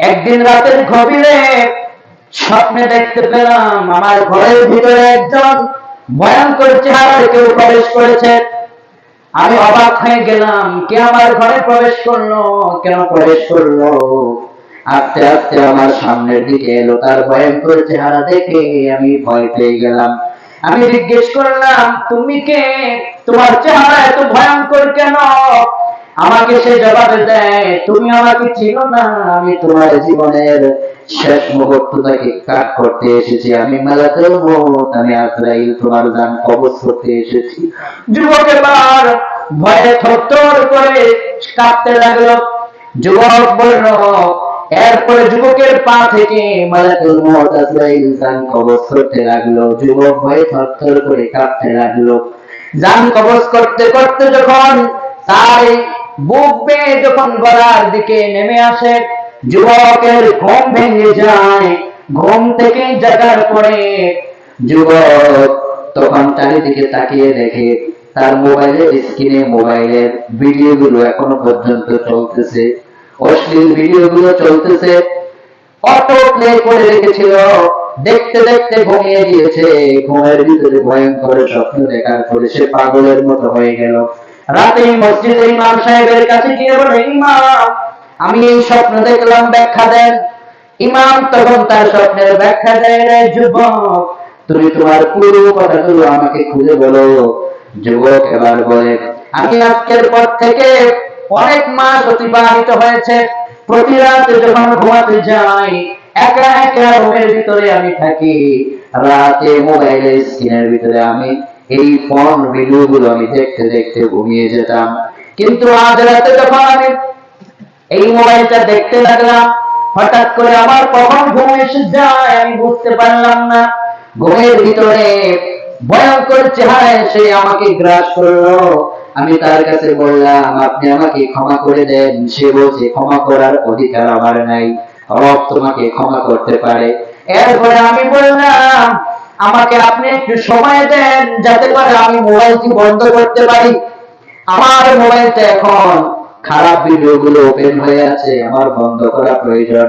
একদিন রাতের গভীরে স্বপ্নে দেখতে পেলাম আমার ঘরের ভিতরে একজন ভয়ঙ্কর চেহারা কেউ প্রবেশ করেছে। আমি অবাক হয়ে গেলাম, কে আমার ঘরে প্রবেশ করল, কেন প্রবেশ করল? আস্তে আস্তে আমার সামনের দিকে এলো, তার ভয়ঙ্কর চেহারা দেখে আমি ভয় পেয়ে গেলাম। আমি জিজ্ঞেস করলাম, তুমি কে? তোমার চেহারা এত ভয়ঙ্কর কেন? আমাকে সে জবাবে দেয়, তুমি আমাকে চিনো না, আমি তোমার জীবনের শেষ মুহূর্তটাকে কাট করতে এসেছি। আমি মেলাতেও মত আমি আজরাইল, তোমার দান কবজ করতে এসেছি। যুবক এবার ভয়ে থরথর করে কাঁপতে লাগল। যুবক বলল, এরপরে যুবকের পা থেকে মালাকুল মউত, আজরাইল জান কবজ করতে লাগল। যুবক ভয়ে থরথর করে কাঁপতে লাগল। জান কবজ করতে করতে যখন তার বুক বেয়ে যখন গলার দিকে নেমে আসে, যুবকের ঘুম ভেঙে যায়, ঘুম থেকে জাগার পরে যুবক তখন চারিদিকে তাকিয়ে দেখে, তার মোবাইলের স্ক্রিনে মোবাইলের ভিডিও গুলো এখনও পর্যন্ত চলতেছে। অশ্লীল ভিডিও গুলো চলতেছে। অটো প্লে করে রেখেছিল। দেখতে দেখতে ঘুমিয়ে গিয়েছে। ঘুমের ভিতরে ভয়ঙ্কর স্বপ্ন দেখার পরে সে পাগলের মতো হয়ে গেল। রাতে মসজিদে ইমাম সাহেবের কাছে গিয়ে বলে, ইমাম, আমি এই স্বপ্ন দেখলাম, ব্যাখ্যা দেন। ইমাম তখন তার স্বপ্নের ব্যাখ্যা দেয় রে যুবক, তুমি তোমার পুরো কথাগুলো আমাকে খুলে বলো। যুবক এবার বলে, আমি আজকের পর থেকে অনেক মাস অতিবাহিত হয়েছে। প্রতি রাতে যখন ঘুমাতে যাই, একা একা রুমের ভিতরে আমি থাকি। রাতে মোবাইলের স্ক্রিনের ভিতরে আমি এই ফোন ভিডিও গুলো আমি দেখতে দেখতে ঘুমিয়ে যেতাম। কিন্তু আজ রাতে যখন আমি এই মোবাইলটা দেখতে লাগলাম, হঠাৎ করে আমার কখন ঘুম এসে যায় আমি বুঝতে পারলাম না। ঘুমের ভিতরে ভয়ঙ্কর চেহারায় সে আমাকে গ্রাস করল। আমি তার কাছে বললাম, আপনি আমাকে ক্ষমা করে দেন, সে বলছে ক্ষমা করার অধিকার আমার নাই। রব তোমাকে ক্ষমা করতে পারে। এরপরে আমি বললাম আমাকে আপনি একটু সময় দেন, যাতে করে আমি মোবাইলটি বন্ধ করতে পারি। আমার মোবাইলটা এখন খারাপ ভিডিও গুলো ওপেন হয়ে আছে, আমার বন্ধ করা প্রয়োজন।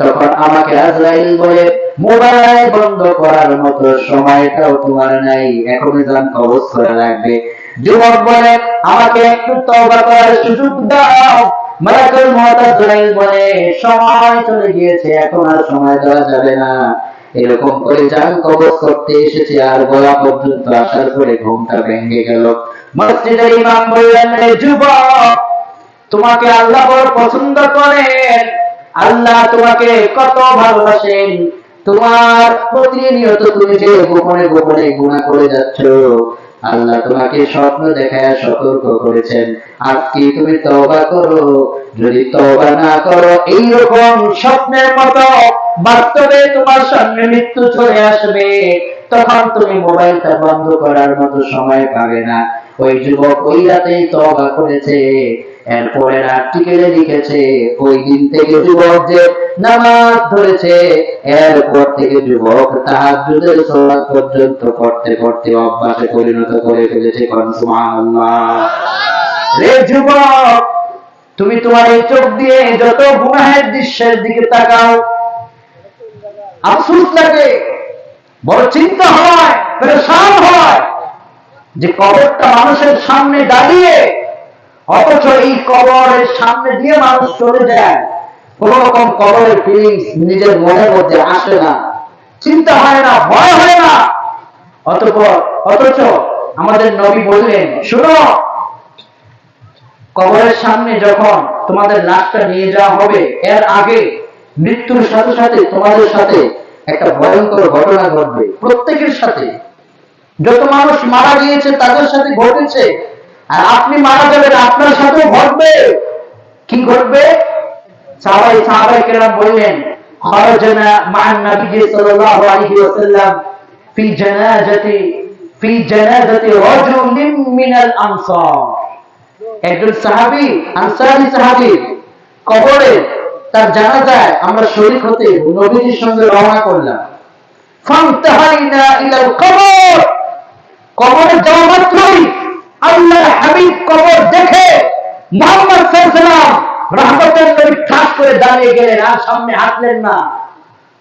তখন আমাকে আজরাইল বলে, মোবাইল বন্ধ করার মতো সময়টাও তোমার নাই দান কবজ করা লাগবে। যুবক বলে, আমাকে একটু তওবা করার সুযোগ দাও। মালাকুল মউত বলে, সময় চলে গিয়েছে, এখন আর সময় দেওয়া যাবে না। এরকম করে জান কবর করতে এসেছে আর গলা পর্যন্ত আসার পরে ঘুমটা ভেঙে গেল। মসজিদের ইমাম বললেন যুবক, তোমাকে আল্লাহ বড় পছন্দ করেন। আল্লাহ তোমাকে কত ভালোবাসেন। তোমার প্রতিনিয়ত তুমি যে গোপনে গোপনে গুণা করে যাচ্ছ আল্লাহ তোমাকে স্বপ্ন দেখায় সতর্ক করেছেন। আর কি তুমি তবা করো? যদি তবা না করো, এইরকম স্বপ্নের মতো বাস্তবে তোমার সামনে মৃত্যু চলে আসবে। তখন তুমি মোবাইলটা বন্ধ করার মতো সময় পাবে না। ওই যুবক ওই রাতেই তবা করেছে। এরপরে আর্টিকেলে লিখেছে, ওই দিন থেকে যুবক যে নামাজ ধরেছে। এরপর থেকে যুবক তাহাজ্জুদের সালাত পর্যন্ত পড়তে পড়তে অভ্যাসে পরিণত করে ফেলেছে রে যুবক, তুমি তোমার এই চোখ দিয়ে যত গুনাহের দৃশ্যের দিকে তাকাও, আফসোস লাগে, বড় চিন্তা হয়, পরেশান হয় যে কবরটা মানুষের সামনে দাঁড়িয়ে অথচ এই কবরের সামনে দিয়ে মানুষ চলে যায়। কোন রকম কবরের ফিলিংস নিজের মনের মধ্যে আসে না। চিন্তা হয় না, ভয় হয় না। অতপর অথচ আমাদের নবী বললেন, শুনো, কবরের সামনে যখন তোমাদের লাশটা নিয়ে যাওয়া হবে, এর আগে মৃত্যুর সাথে সাথে তোমাদের সাথে একটা ভয়ঙ্কর ঘটনা ঘটবে প্রত্যেকের সাথে। যত মানুষ মারা গিয়েছে, তাদের সাথে ঘটেছে। আর আপনি মারা যাবেন, আপনার সাথেও ঘটবে। কি ঘটবে? সাহাবাই সাহাবাই কেরাম বললেন, খরজনা নবী সাল্লাল্লাহু আলাইহি ওয়াসাল্লাম ফি জানাজাতি ফি জানাজাতি আনসার। একজন সাহাবী সাহাবী, কবরে তার জানাজায় আমরা শরীক হতে নবীজির সঙ্গে রওনা করলাম। ফান্তাহাইনা কবর। কবরে যাওয়া মাত্রই আল্লাহ হাবিব কবর দেখে মোহাম্মদ সাল্লাল্লাহু রহমতের নবী ঠাস করে দাঁড়িয়ে গেলেন, আর সামনে হাঁটলেন না।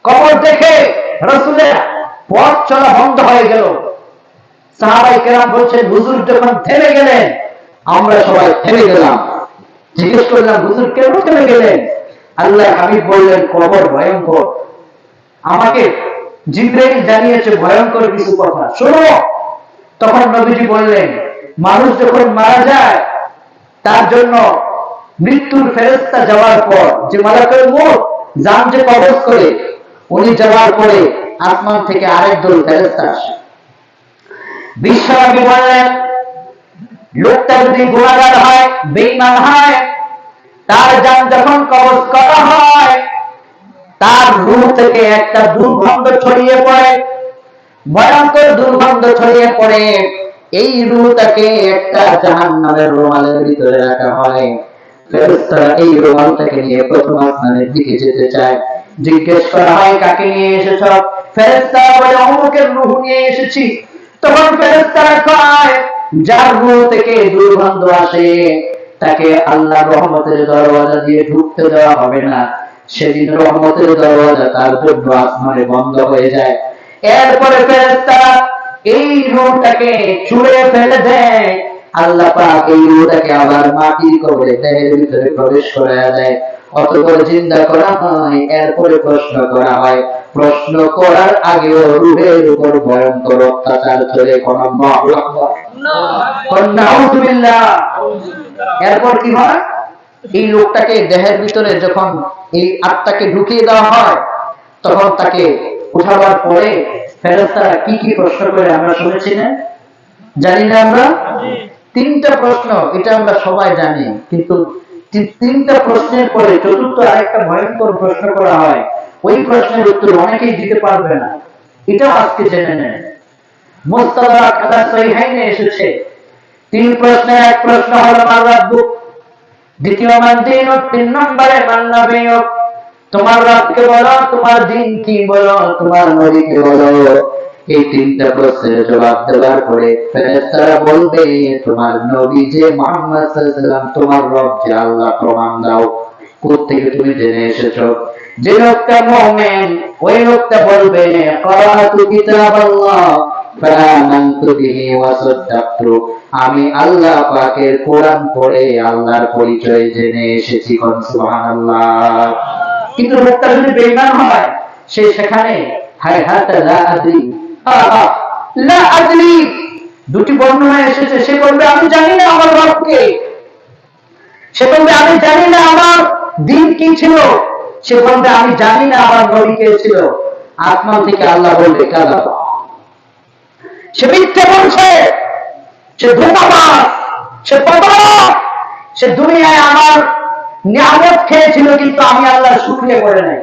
কবর দেখে রসুলের পথ চলা বন্ধ হয়ে গেল। সাহাবাই কেরাম বলছেন, হুজুর যখন থেমে গেলেন, আমরা সবাই থেমে গেলাম। জিজ্ঞেস করলাম, হুজুর, কেন থেমে গেলেন? আল্লাহ হাবিব বললেন, কবর ভয়ঙ্কর। আমাকে জিব্রাইল জানিয়েছে ভয়ঙ্কর কিছু কথা। শোনো। তখন নবীজি বললেন মানুষ যখন মারা যায়, তার জন্য মৃত্যুর ফেরস্তা যাওয়ার পর যে মালাকের মুখ জান যে কবজ করে, উনি যাওয়ার পরে আসমান থেকে আরেক দল ফেরস্তা আসে। বিশ্বনবী বললেন লোকটা যদি গুণাগার হয় বেইমান হয়, তার যান যখন কবজ করা হয়, তার রূহ থেকে একটা দুর্গন্ধ ছড়িয়ে পড়ে, ভয়ঙ্কর দুর্গন্ধ ছড়িয়ে পড়ে। এই রুহটাকে একটা জাহান নামের রুমালের ভিতরে রাখা হয়। ফেরেশতারা এই রুমালটাকে নিয়ে প্রথম আসমানের দিকে যেতে চায়। জিজ্ঞেস করা হয়, কাকে নিয়ে এসেছ? ফেরেশতারা বলে, অমুকের নিয়ে এসেছি। তখন ফেরেশতারা কয়, যার থেকে দুর্গন্ধ আসে, তাকে আল্লাহ রহমতের দরওয়াজা দিয়ে ঢুকতে দেওয়া হবে না। সেদিন রহমতের দরওয়াজা তার জন্য আসমানে বন্ধ হয়ে যায়। এরপরে ফেরেশতারা এই রূহটাকে ছুঁড়ে ফেলে দেয়। আল্লাহ পাক এই রূহটাকে আবার মাটির কবরে দেহের ভিতরে প্রবেশ করায়া দেয়। অতঃপর চিন্তা করা হয়, এরপরে প্রশ্ন করা হয়। প্রশ্ন করার আগেও রূহের উপর ভয়ঙ্কর অত্যাচার চলে। কোন এরপর কি হয়? এই লোকটাকে দেহের ভিতরে যখন এই আত্মাকে ঢুকিয়ে দেওয়া হয়, তখন তাকে উঠাবার পরে ফেরস্তারা কি কি প্রশ্ন করে আমরা শুনেছি না? জানি না আমরা? তিনটা প্রশ্ন, এটা আমরা সবাই জানি, কিন্তু তিনটা প্রশ্নের পরে চতুর্থ আরেকটা ভয়ঙ্কর প্রশ্ন করা হয়। ওই প্রশ্নের উত্তর অনেকেই দিতে পারবে না। এটাও আজকে জেনে নেন। মোস্তাদা খাদা সহিহাইনে এসেছে। তিন প্রশ্নের এক প্রশ্ন হলো মার রাব্বুক দ্বিতীয় মান দিন তিন নম্বরে মান নবিয়ুক তোমার রবকে বলো, তোমার দিন কি বলো, তোমার নবীকে বলো। এই তিনটা প্রশ্নের জবাব দেওয়ার পরে ফেরেশতারা বলবে, তোমার নবী যে মুহাম্মদ তোমার রব যে আল্লাহ প্রমাণ দাও। তুমি জেনে এসেছ? যে লোকটা ওই লোকটা বলবে বিহি আমি আল্লাহ পাকের কোরআন পড়ে আল্লাহর পরিচয় জেনে এসেছি কোন সুবহানাল্লাহ। কিন্তু লোকটা যদি বেঈমান হয়, সে সেখানে, হায় হাত লা আদরি। লা আদরি। দুটি বর্ণনা এসেছে। সে বলবে, আমি জানি না আমার রবকে। সে বলবে, আমি জানি না আমার দিন কি ছিল। সে বলবে, আমি জানি না আমার নবী কে ছিল। আসমান থেকে আল্লাহ বলবে কাদা সে মিথ্যে বলছে, সে ধোকাবাজ, সে প্রতারক সে দুনিয়ায় আমার নিয়ামত খেয়েছিল, কিন্তু আমি আল্লাহ শুক্রিয়া করে নাই।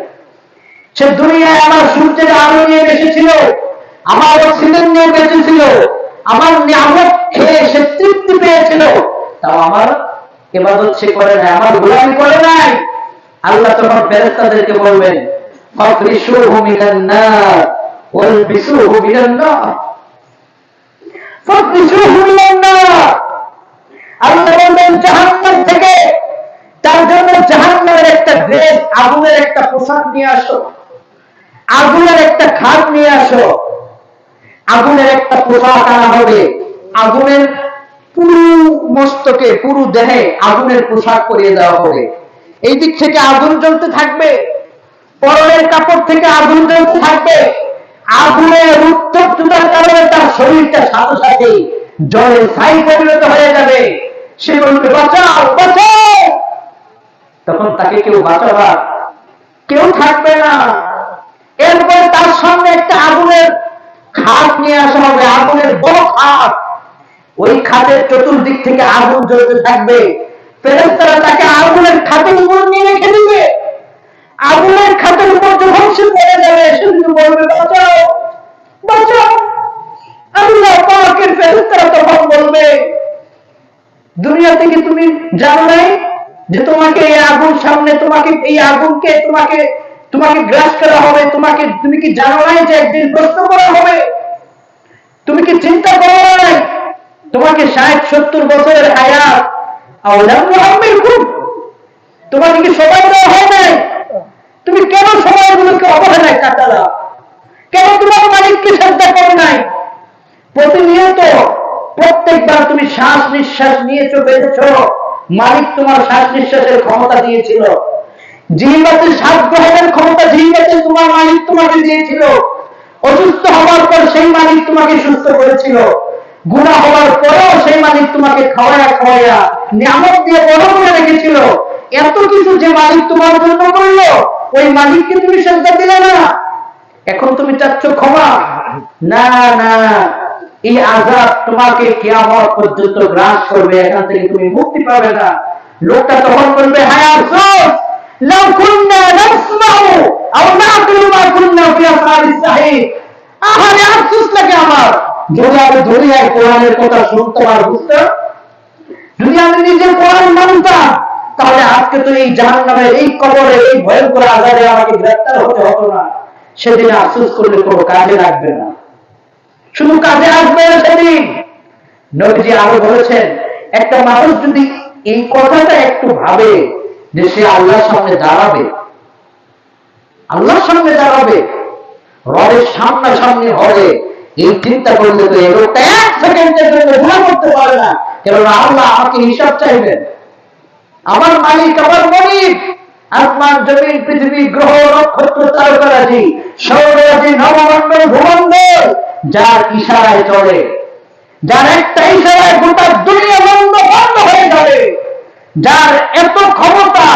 সে দুনিয়ায় আমার সূর্যের আলো নিয়ে বেঁচেছিল আমার অক্সিজেন নিয়ে বেঁচেছিল, আমার নিয়ামত খেয়ে সে তৃপ্তি পেয়েছিল। তাও আমার এবাদত সে করে নাই, আমার গোলামি করে নাই। আল্লাহ তখন ফেরেস্তাদেরকে বলবেন থেকে জন্য জাহান্নামের একটা ড্রেস আগুনের একটা পোশাক নিয়ে আসো। আগুনের একটা খাট নিয়ে আসো। আগুনের একটা পোশাক আনা হবে। আগুনের পুরো মস্তকে, পুরো দেহে আগুনের পোশাক পরিয়ে দেওয়া হবে। এই দিক থেকে আগুন জ্বলতে থাকবে। পরনের কাপড় থেকে আগুন জ্বলতে থাকবে। আগুনের উত্তপ্ততার কারণে তার শরীরটা সাথে সাথে জলের ছাই পরিণত হয়ে যাবে। সে বলবে, বাঁচাও বাঁচাও! তখন তাকে কেউ বাঁচাবার কেউ থাকবে না। এরপর তার সামনে একটা আগুনের খাট নিয়ে আসা হবে, আগুনের বড় খাট ওই খাটের চতুর্দিক থেকে আগুন জ্বলতে থাকবে। ফেরেস্তারা তাকে আগুনের খাটের উপর নিয়ে রেখে দিবে। আগুনের খাটের উপর যখন সে পড়ে যাবে, সে বলবে, বাঁচাও বাঁচাও। আল্লাহ পাকের ফেরেস্তারা তখন বলবে, দুনিয়া থেকে তুমি জানো নাই যে তোমাকে এই আগুন সামনে, তোমাকে এই আগুনকে, তোমাকে তোমাকে গ্রাস করা হবে, তোমাকে, তুমি কি জানো নাই যে একদিন প্রশ্ন করা হবে? তুমি কি চিন্তা করো নাই? তোমাকে ষাট, সত্তর বছরের খুব তোমাকে কি সময় দেওয়া হয় নাই? তুমি কেন সময়গুলোকে অবহেলায় কাটালা? কেন তোমার মালিককে শ্রদ্ধা করো নাই? প্রতিনিয়ত প্রত্যেকবার তুমি শ্বাস নিঃশ্বাস নিয়েছো বেঁধেছ মালিক তোমার শ্বাস নিঃশ্বাসের ক্ষমতা দিয়েছিল। শ্বাস গ্রহণের ক্ষমতা তোমার মালিক তোমাকে দিয়েছিল। অসুস্থ হওয়ার পর সেই মালিক তোমাকে সুস্থ করেছিল। গুণা হওয়ার পরেও সেই মালিক তোমাকে নিয়ামত দিয়ে বড় করে রেখেছিল। এত কিছু যে মালিক তোমার জন্য করল, ওই মালিককে তুমি শ্রদ্ধা দিলে না। এখন তুমি চাচ্ছ ক্ষমা? না না। এই আজাব তোমাকে কিয়ামত পর্যন্ত গ্রাস করবে, এখান থেকে তুমি মুক্তি পাবে না। লোকটা তখন বলবে, হায় আফসোস! লাউ কুন্না নাসমাউ, আও নাকুলু মা কুন্না ফি আহারে, আফসোস লাগে আমার। যদি আমি কোরআনের কথা শুনতাম আর বুঝতাম, যদি আমি কোরআন মানতাম, তাহলে আজকে তো এই জাহান্নামের এই কবরে এই ভয়ঙ্কর আজারে আমাকে গ্রেফতার হতে হতো না। সেদিন আফসোস করলে কোনো কাজে লাগবে না। শুধু কাজে আসবে সেদিন। নবীজি আরও বলেছেন, একটা মানুষ যদি এই কথাটা একটু ভাবে যে সে আল্লাহর সামনে দাঁড়াবে, আল্লাহর সামনে দাঁড়াবে, রবের সামনাসামনি হবে, এই চিন্তা করলে তো লোকটা এক সেকেন্ডের জন্য গুণা করতে পারে না। কেননা আল্লাহ আমাকে হিসাব চাইবেন। আমার মালিক আমার মালিক আসমান, জমিন, পৃথিবী, গ্রহ, নক্ষত্র, তারকারাজি সৌরাজি নবমণ্ডল, ভূমণ্ডল যার ইশারায় চলে, যার একটা ইশারায় গোটা দুনিয়া বন্ধ বন্ধ হয়ে যাবে, যার এত ক্ষমতা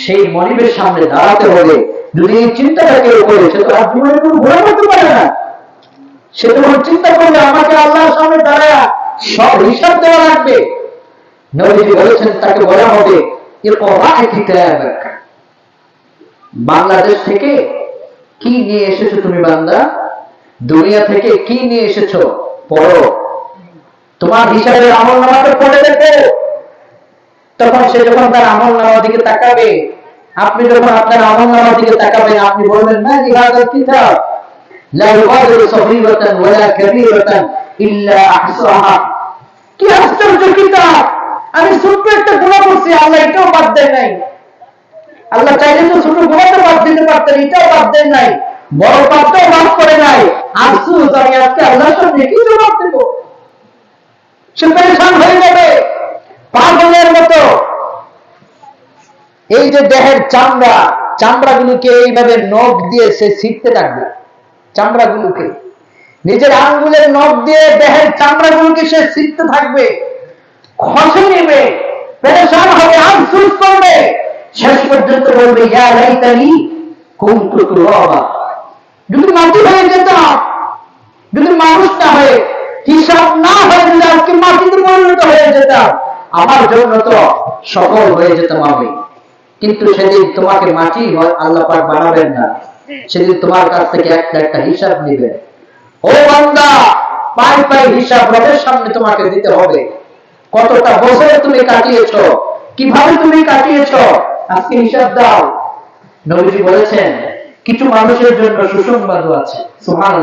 সেই মনিবের সামনে দাঁড়াতে হলে যদি এই চিন্তাটা কেউ করে, সে তো আর জীবনে কোনো ঘোরা করতে পারে না। সে তখন চিন্তা করবে, আমাকে আল্লাহর সামনে দাঁড়ায় সব হিসাব দেওয়া লাগবে। নবীজি বলেছেন, তাকে বলা হবে বাংলাদেশ থেকে কি নিয়ে এসেছ তুমি বান্দা? দুনিয়া থেকে কি নিয়ে এসেছ? পড়ো। তোমার হিসাবে আমল নামাকে পড়ে দেখো। তখন সে যখন তার আমল নামার দিকে তাকাবে, আপনি যখন আপনার আমল নামার দিকে তাকাবেন, আপনি বলবেন, না ইহাদাল কিতাব লা কাবীরাতান ইল্লা আহসাহা। কি আশ্চর্য কিতাব! আমি ছোট্ট একটা গুনাহ করছি আল্লাহ এটাও বাদ দেয় নাই। আল্লাহ চাইলে তো ছোট গুনাহটা বাদ দিতে পারতেন, এটাও বাদ দেয় নাই। বড় পাপটাও বাদ করে নাই। আফসুস আমি আজকে আল্লাহর সামনে কি জবাব দেব। সে হয়ে যাবে। পাগলের মতো। এই যে দেহের চামড়া, চামড়াগুলোকে এইভাবে নখ দিয়ে সে ছিটতে থাকবে চামড়াগুলোকে। নিজের আঙ্গুলের নখ দিয়ে দেহের চামড়াগুলোকে সে ছিটতে থাকবে। খসে নেবে। পেরেশান হবে, আফসুস করবে। শেষ পর্যন্ত বলবে, ইয়া লাইতানি কুনতু যদি মাটি হয়ে যেতাম যদি মানুষ না হয়ে, হিসাব না হয়ে যদি আজকে মাটিতে পরিণত হয়ে যেতাম আমার জন্য তো সফল হয়ে যেতাম আমি কিন্তু সেদিন তোমাকে মাটি হয় আল্লাহ পাক বানাবেন না। সেদিন তোমার কাছ থেকে একটা একটা হিসাব নিবে। ও বান্দা, পাই পাই হিসাব রবের সামনে তোমাকে দিতে হবে। কতটা বছর তুমি কাটিয়েছ? কীভাবে তুমি কাটিয়েছ? আজকে হিসাব দাও। নবীজি বলেছেন কিছু মানুষের জন্য সুসংবাদও আছে